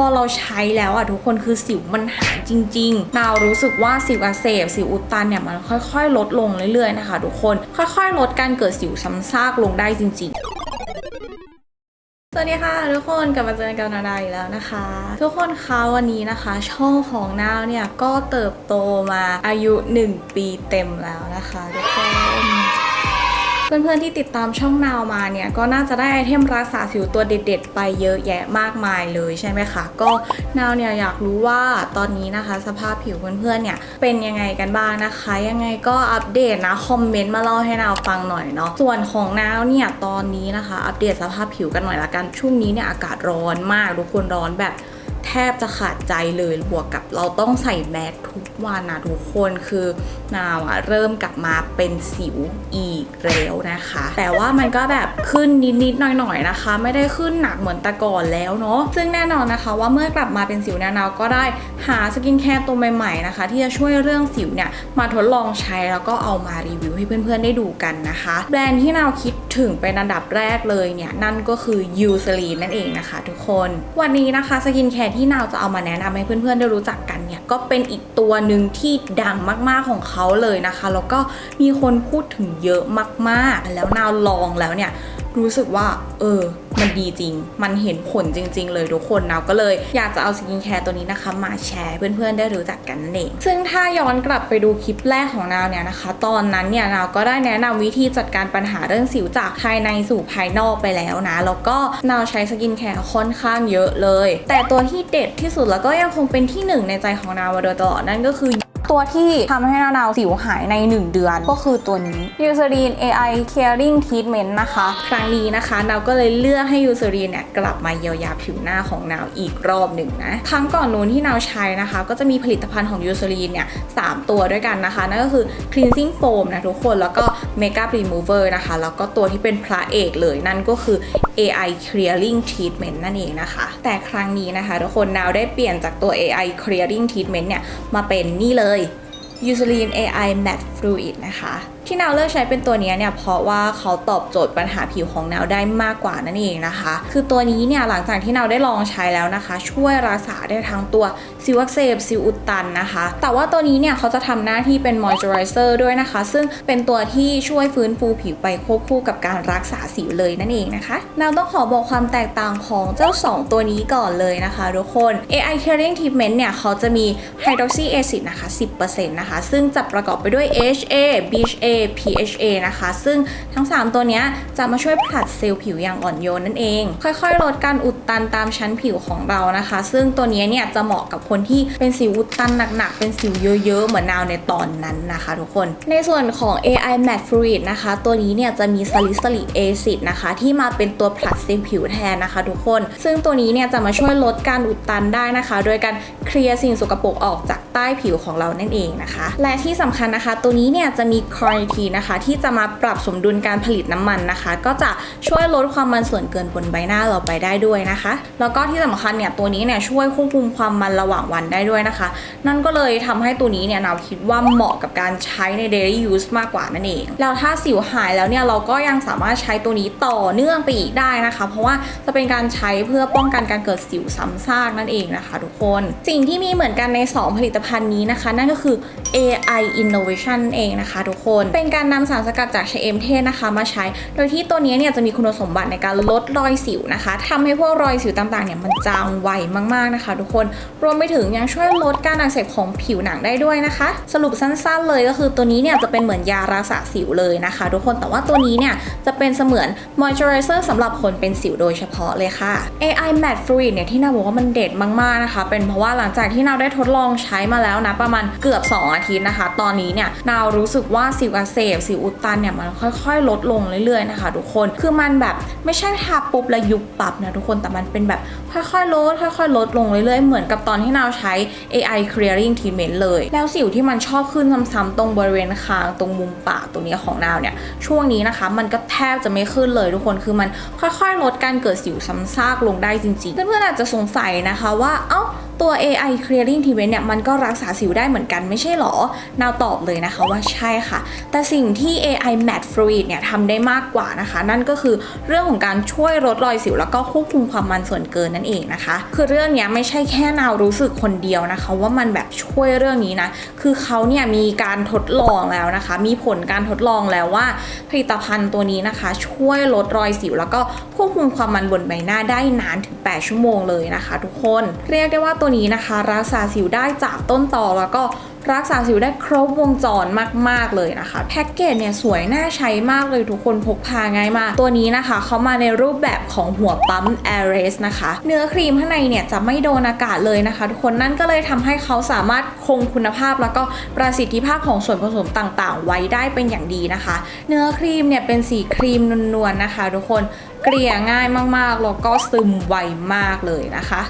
อเราใช้แล้วอะทุกคนคือสิวมันหายจริงๆนาวรู้สึกว่าสิวอักเสบสิวอุดตันเนี่ยมันค่อยๆ ลดลงเรื่อยๆนะคะทุกคนค่อยๆ ลดการเกิดสิวซ้ำซากลงได้จริง ๆสวัสดีค่ะทุกคนกลับมาเจอกันนาดาอีกแล้วนะคะ ทุกคนคะวันนี้นะคะ ช่องของนาวเนี่ยก็เติบโตมาอายุ 1 ปีเต็มแล้วนะคะทุกคน เพื่อนๆที่ติดตามช่องนาวมาเนี่ยก็น่าจะได้ไอเทมรักษาสิวตัวเด็ด ๆ ไปเยอะแยะมากมายเลยใช่ไหมคะก็นาวเนี่ยอยากรู้ว่าตอนนี้นะคะ สภาพผิวเพื่อนๆเนี่ยเป็นยังไงกันบ้างนะคะ ยังไงก็อัปเดตนะคอมเมนต์มาเล่าให้นาวฟังหน่อยเนาะส่วนของนาวเนี่ยตอนนี้นะคะ อัปเดตสภาพผิวกันหน่อยละกันช่วงนี้เนี่ยอากาศร้อนมากทุกคนร้อนแบบแทบจะขาดใจเลยบวกกับเราต้องใส่แมสทุก วันนะทุกคนคือนาวอะเริ่มกลับมาเป็นสิวอีกแล้วนะคะ แต่ว่ามันก็แบบขึ้นนิดๆหน่อยๆนะคะ ไม่ได้ขึ้นหนักเหมือนแต่ก่อนแล้วเนาะซึ่งแน่นอนนะคะ ว่าเมื่อกลับมาเป็นสิวเนี่ยนาวก็ได้หาสกินแคร์ตัวใหม่ๆนะคะ ที่จะช่วยเรื่องสิวเนี่ยมาทดลองใช้แล้วก็เอามารีวิวให้เพื่อนๆได้ดูกันนะคะ แบรนด์ที่นาวคิดถึงเป็นอันดับแรกเลยเนี่ยนั่นก็คือยูซลีนนั่นเองนะคะทุกคน วันนี้นะคะสกินแคร์ที่นาวจะเอามาแนะนำให้เพื่อนๆได้รู้จักกันเนี่ยก็เป็นอีกตัวหนึ่งที่ดังมากๆของเขาเลยนะคะ แล้วก็มีคนพูดถึงเยอะมากๆ แล้วนาวลองแล้วเนี่ย รู้สึกว่า เออ มันดีจริง มันเห็นผลจริง ๆ เลยทุกคนนะก็เลยอยากจะเอาสกินแคร์ตัวนี้นะคะมาแชร์เพื่อนๆ ได้รู้จักกันนั่นเองซึ่งถ้าย้อนกลับไปดูคลิปแรกของนาวเนี่ยนะคะ ตอนนั้นเนี่ยนาวก็ได้แนะนำวิธีจัดการปัญหาเรื่องสิวจากภายในสู่ภายนอกไปแล้วนะ แล้วก็นาวใช้สกินแคร์ค่อนข้างเยอะเลย แต่ตัวที่เด็ดที่สุดแล้วก็ยังคงเป็นที่หนึ่งในใจของนาวมาโดยตลอดนั่นก็คือ ตัวที่ทำให้นาวสิวหายใน 1 เดือน ก็คือตัวนี้ Eucerin AI Caring Treatment นะคะ ครั้งนี้นะคะนาวก็เลยเลือกให้ Eucerin เนี่ยกลับมาเยียวยาผิวหน้าของนาวอีกรอบหนึ่งนะครั้งก่อนนู้นที่นาวใช้นะคะ ก็จะมีผลิตภัณฑ์ของ Eucerin เนี่ยสามตัวด้วยกันนะคะ นั่นก็คือ Cleansing Foam นะทุกคนแล้วก็ Makeup Remover นะคะ แล้วก็ตัวที่เป็นพระเอกเลยนั่นก็คือ AI Clearing Treatment นั่นเองนะคะ แต่ครั้งนี้นะคะทุกคนนาวได้เปลี่ยนจากตัว AI Clearing Treatment เนี่ยมาเป็นนี่เลย Eucerin AI Matte Fluid นะคะ ที่นาวเลือกใช้เป็นตัวนี้เนี่ยเพราะว่าเขาตอบโจทย์ปัญหาผิวของนาวได้มากกว่านั่นเองนะคะ คือตัวนี้เนี่ยหลังจากที่นาวได้ลองใช้แล้วนะคะ ช่วยรักษาได้ทั้งตัวสิวักเสบสิวอุดตันนะคะ แต่ว่าตัวนี้เนี่ยเขาจะทำหน้าที่เป็น moisturizer ด้วยนะคะ ซึ่งเป็นตัวที่ช่วยฟื้นฟูผิวไปควบคู่กับการรักษาสิวเลยนั่นเองนะคะนาวต้องขอบอกความแตกต่างของเจ้า 2 ตัวนี้ก่อนเลยนะคะทุกคน AI Caring Treatment เนี่ยเขาจะมี Hydroxy Acid นะคะ 10%นะคะ ซึ่งจะประกอบไปด้วย HA BHA PHA นะคะ ซึ่งทั้ง 3 ตัวนี้จะมาช่วยผลัดเซลล์ผิวอย่างอ่อนโยนนั่นเอง ค่อยๆ ลดการอุดตันตามชั้นผิวของเรานะคะ ซึ่งตัวนี้เนี่ยจะเหมาะกับคนที่เป็นสิวอุดตันหนักๆ เป็นสิวเยอะๆ เหมือนนาวในตอนนั้นนะคะทุกคน ในส่วนของ AI Matte Fluid นะคะ ตัวนี้เนี่ยจะมี Salicylic Acid นะคะ ที่มาเป็นตัวผลัดเซลล์ผิวแทนนะคะทุกคน ซึ่งตัวนี้เนี่ยจะมาช่วยลดการอุดตันได้นะคะ โดยการเคลียร์สิ่งสกปรกออกจากใต้ผิวของเรานั่นเองนะคะ และที่สำคัญนะคะตัวนี้เนี่ยจะมีคอร์ทีนะคะ ที่จะมาปรับสมดุลการผลิตน้ำมันนะคะ ก็จะช่วยลดความมันส่วนเกินบนใบหน้าเราไปได้ด้วยนะคะ แล้วก็ที่สำคัญเนี่ยตัวนี้เนี่ยช่วยควบคุมความมันระหว่างวันได้ด้วยนะคะ นั่นก็เลยทำให้ตัวนี้เนี่ยนาคิดว่าเหมาะกับการใช้ใน daily use มากกว่านั่นเอง แล้วถ้าสิวหายแล้วเนี่ยเราก็ยังสามารถใช้ตัวนี้ต่อเนื่องไปอีกได้นะคะ เพราะว่าจะเป็นการใช้เพื่อป้องกันการเกิดสิวซ้ำซากนั่นเองนะคะ ทุกคน สิ่งที่มีเหมือนกันใน 2 ผลิตภัณฑ์นี้นะคะ นั่นก็คือ AI Innovation นั่นเองนะคะทุกคน เป็นการนำสารสกัดจากชะเอมเทศนะคะมาใช้ โดยที่ตัวนี้เนี่ยจะมีคุณสมบัติในการลดรอยสิวนะคะทำให้พวกรอยสิวต่างๆเนี่ยมันจางไวมากๆนะคะ ทุกคน รวมไปถึงยังช่วยลดการอักเสบของผิวหนังได้ด้วยนะคะ สรุปสั้นๆเลยก็คือตัวนี้เนี่ยจะเป็นเหมือนยารักษาสิวเลยนะคะ ทุกคน แต่ว่าตัวนี้เนี่ยจะเป็นเสมือน moisturizer สำหรับคนเป็นสิวโดยเฉพาะเลยค่ะ AI Matte Fluid เนี่ยที่นาบอกว่ามันเด็ดมากๆนะคะ เป็นเพราะว่าหลังจากที่นาได้ทดลองใช้มาแล้วนะประมาณเกือบ 2 อาทิตย์นะคะ ตอนนี้เนี่ยนาวรู้สึกว่าสิวอักเสบสิวอุดตันเนี่ยมันค่อยๆ ลดลงเรื่อยๆนะคะ ทุกคนคือมันแบบไม่ใช่ทาปุ๊บแล้วยุบปับนะทุกคนแต่มันเป็นแบบค่อยๆลดค่อยๆ ลดลงเรื่อยๆ เหมือนกับตอนที่นาวใช้ AI Clearing Treatment เลย แล้วสิวที่มันชอบขึ้นซ้ำๆตรงบริเวณคางตรงมุมปากตรงนี้ของนาวเนี่ยช่วงนี้นะคะมันก็แทบจะไม่ขึ้นเลยทุกคนคือมันค่อยๆ ลดการเกิดสิวซ้ำซากลงได้จริงๆเพื่อนๆอาจจะสงสัยนะคะว่าเอ้าตัว AI Clearing Treatment เนี่ยมันก็รักษาสิวได้เหมือนกันไม่ใช่หรอ นาวตอบเลยนะคะว่าใช่ค่ะ แต่สิ่งที่ AI Matte Fluid เนี่ยทำได้มากกว่านะคะ นั่นก็คือเรื่องของการช่วยลดรอยสิว แล้วก็ควบคุมความมันส่วนเกินนั่นเองนะคะ คือเรื่องนี้ไม่ใช่แค่นาวรู้สึกคนเดียวนะคะ ว่ามันแบบช่วยเรื่องนี้นะ คือเขาเนี่ยมีการทดลองแล้วนะคะ มีผลการทดลองแล้วว่า ผลิตภัณฑ์ตัวนี้นะคะ ช่วยลดรอยสิว แล้วก็ควบคุมความมันบนใบหน้าได้นานถึง 8 ชั่วโมงเลยนะคะ ทุกคน เรียกได้ว่าตัวนี้นะคะ รักษาสิวได้จากต้นต่อแล้วก็รักษาสิวได้ครบวงจรมาก ๆ เลยนะคะ แพ็กเกจเนี่ยสวยน่าใช้มากเลยทุกคนพกพาง่ายมาก ตัวนี้นะคะเขามาในรูปแบบของหัวปั๊ม a i r e s นะคะ เนื้อครีมข้างในเนี่ยจะไม่โดนอากาศเลยนะคะ ทุกคนนั่นก็เลยทำให้เขาสามารถคงคุณภาพแล้วก็ประสิทธิภาพของส่วนผสมต่าง ๆ ไว้ได้เป็นอย่างดีนะคะ เนื้อครีมเนี่ยเป็นสีครีมนวลๆนะคะ ทุกคนเกลี่ยง่ายมากๆแล้วก็ซึมไวมากเลยนะคะ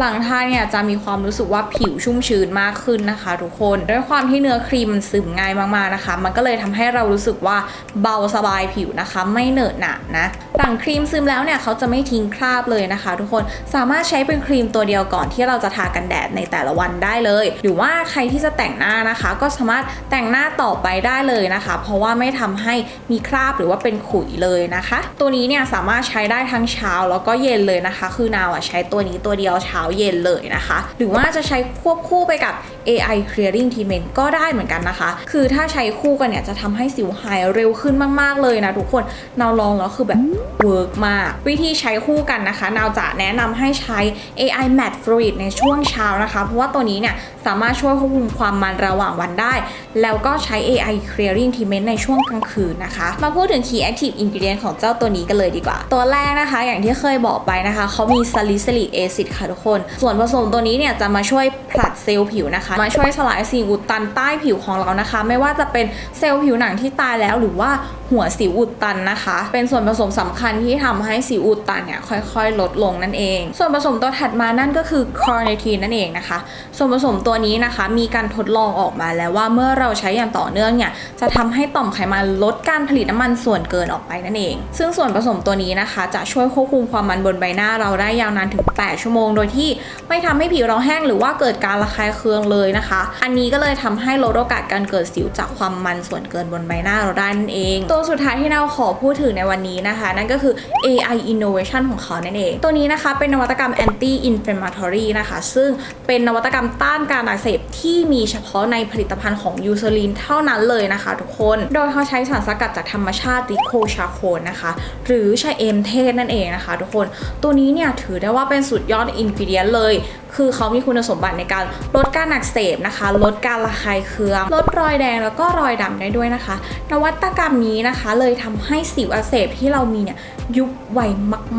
หลังทาเนี่ยจะมีความรู้สึกว่าผิวชุ่มชื้นมากขึ้นนะคะ ทุกคนด้วยความที่เนื้อครีมมันซึมง่ายมากๆนะคะ มันก็เลยทำให้เรารู้สึกว่าเบาสบายผิวนะคะ ไม่เหนอะหนะนะหลังครีมซึมแล้วเนี่ยเขาจะไม่ทิ้งคราบเลยนะคะ ทุกคนสามารถใช้เป็นครีมตัวเดียวก่อนที่เราจะทากันแดดในแต่ละวันได้เลย หรือว่าใครที่จะแต่งหน้านะคะ ก็สามารถแต่งหน้าต่อไปได้เลยนะคะ เพราะว่าไม่ทำให้มีคราบหรือว่าเป็นขุยเลยนะคะ ตัวนี้เนี่ยสามารถใช้ได้ทั้งเช้าแล้วก็เย็นเลยนะคะ คือนาวอะใช้ตัวนี้ตัวเดียวเช้าเย็นเลยนะคะ หรือว่าจะใช้ควบคู่ไปกับ AI Clearing Treatment ก็ได้เหมือนกันนะคะ คือถ้าใช้คู่กันเนี่ยจะทำให้สิวหายเร็วขึ้นมาก ๆ เลยนะทุกคนนาวลองแล้วคือแบบเวิร์กมาก วิธีใช้คู่กันนะคะนาวจะแนะนำให้ใช้ AI Matte Fluid ในช่วงเช้านะคะ เพราะว่าตัวนี้เนี่ยสามารถช่วยควบคุมความมันระหว่างวันได้ แล้วก็ใช้ AI Clearing Treatment ในช่วงกลางคืนนะคะ มาพูดถึง Key Active Ingredient ของเจ้าตัวนี้กันเลยดีกว่า ตัวแรกนะคะ อย่างที่เคยบอกไปนะคะเขามี Salicylic Acid ค่ะทุกคนส่วนผสมตัวนี้เนี่ยจะมาช่วยผลัดเซลล์ผิวนะคะ มาช่วยสลายสิ่งอุดตันใต้ผิวของเรานะคะ ไม่ว่าจะเป็นเซลล์ผิวหนังที่ตายแล้วหรือว่าหัวสิวอุดตันนะคะ เป็นส่วนผสมสำคัญที่ทำให้สิวอุดตันเนี่ยค่อยๆ ลดลงนั่นเอง ส่วนผสมตัวถัดมานั่นก็คือคอร์เนทีนนั่นเองนะคะ ส่วนผสมตัวนี้นะคะมีการทดลองออกมาแล้วว่าเมื่อเราใช้อย่างต่อเนื่องเนี่ยจะทำให้ต่อมไขมันลดการผลิตน้ำมันส่วนเกินออกไปนั่นเอง ซึ่งส่วนผสมตัวนี้นะคะ จะช่วยควบคุมความมันบนใบหน้าเราได้ยาวนานถึง 8 ชั่วโมง โดยที่ไม่ทำให้ผิวเราแห้งหรือว่าเกิดการระคายเคืองเลยนะคะ อันนี้ก็เลยทำให้ลดโอกาสการเกิดสิวจากความมันส่วนเกินบนใบหน้าเราได้นั่นเอง ตัวสุดท้ายที่เราขอพูดถึงในวันนี้นะคะ นั่นก็คือ AI innovation ของเขานั่นเอง ตัวนี้นะคะเป็นนวัตกรรม anti inflammatory นะคะ ซึ่งเป็นนวัตกรรมต้านการอักเสบที่มีเฉพาะในผลิตภัณฑ์ของยูเซลินเท่านั้นเลยนะคะ ทุกคน โดยเขาใช้สารสกัดจากธรรมชาติริโคชาโคนนะคะ หรือชาเอมเทศนั่นเองนะคะ ทุกคน ตัวนี้เนี่ยถือได้ว่าเป็นสุดยอดอินกิเดียนเลย คือเขามีคุณสมบัติในการลดการอักเสบนะคะ ลดการระคายเคือง ลดรอยแดงแล้วก็รอยดำได้ด้วยนะคะ นวัตกรรมนี้นะคะ เลยทำให้สิวอักเสบที่เรามีเนี่ยยุบไว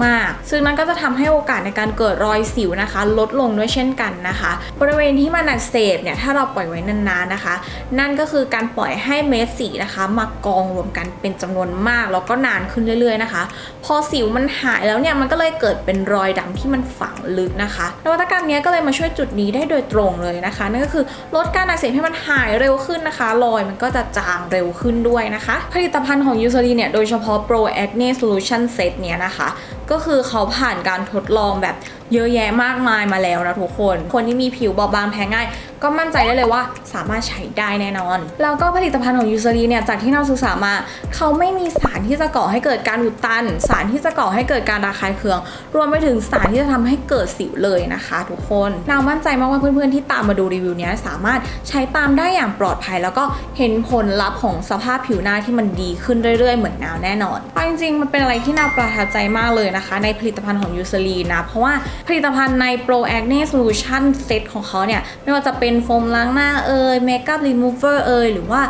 มาก ๆ ซึ่งนั่นก็จะทำให้โอกาสในการเกิดรอยสิวนะคะ ลดลงด้วยเช่นกันนะคะ บริเวณที่มันอักเสบเนี่ยถ้าเราปล่อยไว้นานๆนะคะ นั่นก็คือการปล่อยให้เม็ดสีนะคะ มากองรวมกันเป็นจำนวนมากแล้วก็นานขึ้นเรื่อยๆนะคะ พอสิวมันหายแล้วเนี่ยมันก็เลยเกิดเป็นรอยดำที่มันฝังลึกนะคะ นวัตกรรมเนี้ยก็เลยมาช่วยจุดนี้ได้โดยตรงเลยนะคะ นั่นก็คือลดการอักเสบให้มันหายเร็วขึ้นนะคะรอยมันก็จะจางเร็วขึ้นด้วยนะคะ ผลิตภัณฑ์ของยูซ l ลีเนี่ยโดยเฉพาะ Pro Acne Solution Set เนี่ยนะคะ ก็คือเขาผ่านการทดลองแบบเยอะแยะมากมายมาแล้วนะทุกคน คนที่มีผิวบอบบางแพ้ง่าย ก็มั่นใจได้เลยว่าสามารถใช้ได้แน่นอน แล้วก็ผลิตภัณฑ์ของยูซ l ลีเนี่ยจากที่เราศึกษามา เขาไม่มีสารที่จะก่อให้เกิดการอุดตัน สารที่จะก่อให้เกิดการระคายเคือง รวมไปถึงสารที่จะทำให้เกิดสิวเลยนะคะ ทุกคนเรามั่นใจมากว่าเพื่อนๆที่ตามมาดูรีวิวนี้สามารถใช้ตามได้อย่างปลอดภัย แล้วก็เห็นผลลัพธ์ของสภาพผิวหน้าที่มันดีขึ้นเรื่อยๆ เหมือนนาวแน่นอนเอาจริงๆมันเป็นอะไรที่นาวประทับใจมากเลยนะคะ ในผลิตภัณฑ์ของยูซ l ลีนะเพราะว่าผลิตภัณฑ์ใน Pro Acne Solution Set ของเขาเนี่ยไม่ว่าจะเป็นโฟมล้างหน้าเอ่ย Makeup Remover เอ่ยหรือว่า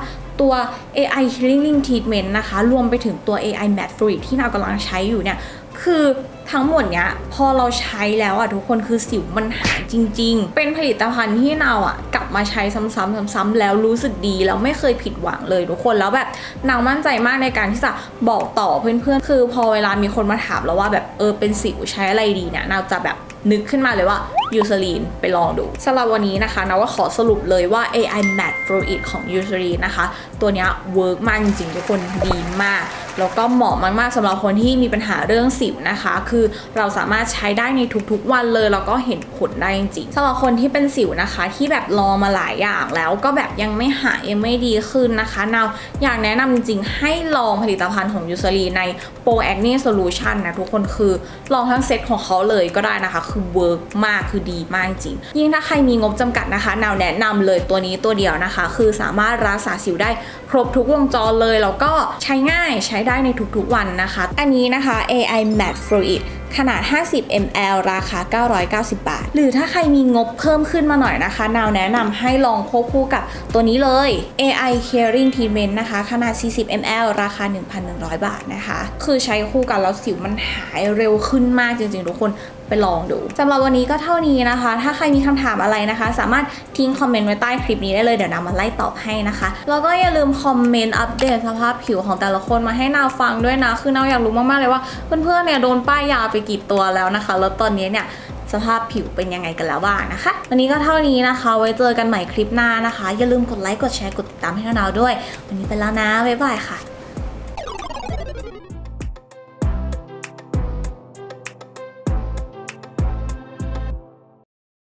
ตัว AI Healing Treatment นะคะ รวมไปถึงตัว AI Matte Fluid ที่นาวกำลังใช้อยู่เนี่ย คือทั้งหมดเนี้ยพอเราใช้แล้วอะทุกคนคือสิวมันหายจริง ๆ เป็นผลิตภัณฑ์ที่เราอะกลับมาใช้ซ้ำๆซ้ำๆแล้วรู้สึกดีแล้วไม่เคยผิดหวังเลยทุกคนแล้วแบบนางมั่นใจมากในการที่จะบอกต่อเพื่อนๆ คือพอเวลามีคนมาถามเราว่าแบบเออเป็นสิวใช้อะไรดีเนี่ยนาวจะแบบนึกขึ้นมาเลยว่ายูซ l ลีนไปลองดูสำหรับวันนี้นะคะนะว่าขอสรุปเลยว่า AI Matte Fluid ของยูซ l ลีนนะคะ ตัวนี้เวิร์กมากจริงๆทุกคนดีมาก แล้วก็เหมาะมากๆสำหรับคนที่มีปัญหาเรื่องสิวนะคะ คือเราสามารถใช้ได้ในทุกๆวันเลยแล้วก็เห็นผลได้จริงๆสำหรับคนที่เป็นสิวนะคะ ที่แบบรองมาหลายอย่างแล้วก็แบบยังไม่หายยังไม่ดีขึ้นนะคะนาวอยากแนะนำจริงๆ ให้ลองผลิตภัณฑ์ของยูซ l ลีใน Pro Acne Solution นะทุกคนคือลองทั้งเซตของเขาเลยก็ได้นะคะ คือเวิร์กมากคือดีมากจริง ยิ่งถ้าใครมีงบจำกัดนะคะนาวแนะนำเลยตัวนี้ตัวเดียวนะคะ คือสามารถรักษาสิวได้ครบทุกวงจรเลยแล้วก็ใช้ง่ายใช้ได้ในทุกๆวันนะคะ อันนี้นะคะ AI Matte Fluid ขนาด 50 ml ราคา 990 บาท หรือถ้าใครมีงบเพิ่มขึ้นมาหน่อยนะคะ นาวแนะนำให้ลองควบคู่กับตัวนี้เลย AI Caring Treatment นะคะ ขนาด 40 ml ราคา 1,100 บาทนะคะ คือใช้คู่กันแล้วสิวมันหายเร็วขึ้นมากจริงๆ ทุกคน ไปลองดูสำหรับวันนี้ก็เท่านี้นะคะ ถ้าใครมีคำถามอะไรนะคะ สามารถทิ้งคอมเมนต์ไว้ใต้คลิปนี้ได้เลยเดี๋ยวนามาไล่ตอบให้นะคะแล้วก็อย่าลืมคอมเมนต์อัปเดตสภาพผิวของแต่ละคนมาให้นาวฟังด้วยนะ คือนาวอยากรู้มากๆเลยว่าเพื่อนๆเนี่ยโดนป้ายยาไปกี่ตัวแล้วนะคะ แล้วตอนนี้เนี่ยสภาพผิวเป็นยังไงกันแล้วบ้างนะคะ วันนี้ก็เท่านี้นะคะ ไว้เจอกันใหม่คลิปหน้านะคะ อย่าลืมกดไลค์ กดแชร์ กดติดตามให้นาด้วย วันนี้ไปแล้วนะ บ๊ายบายค่ะ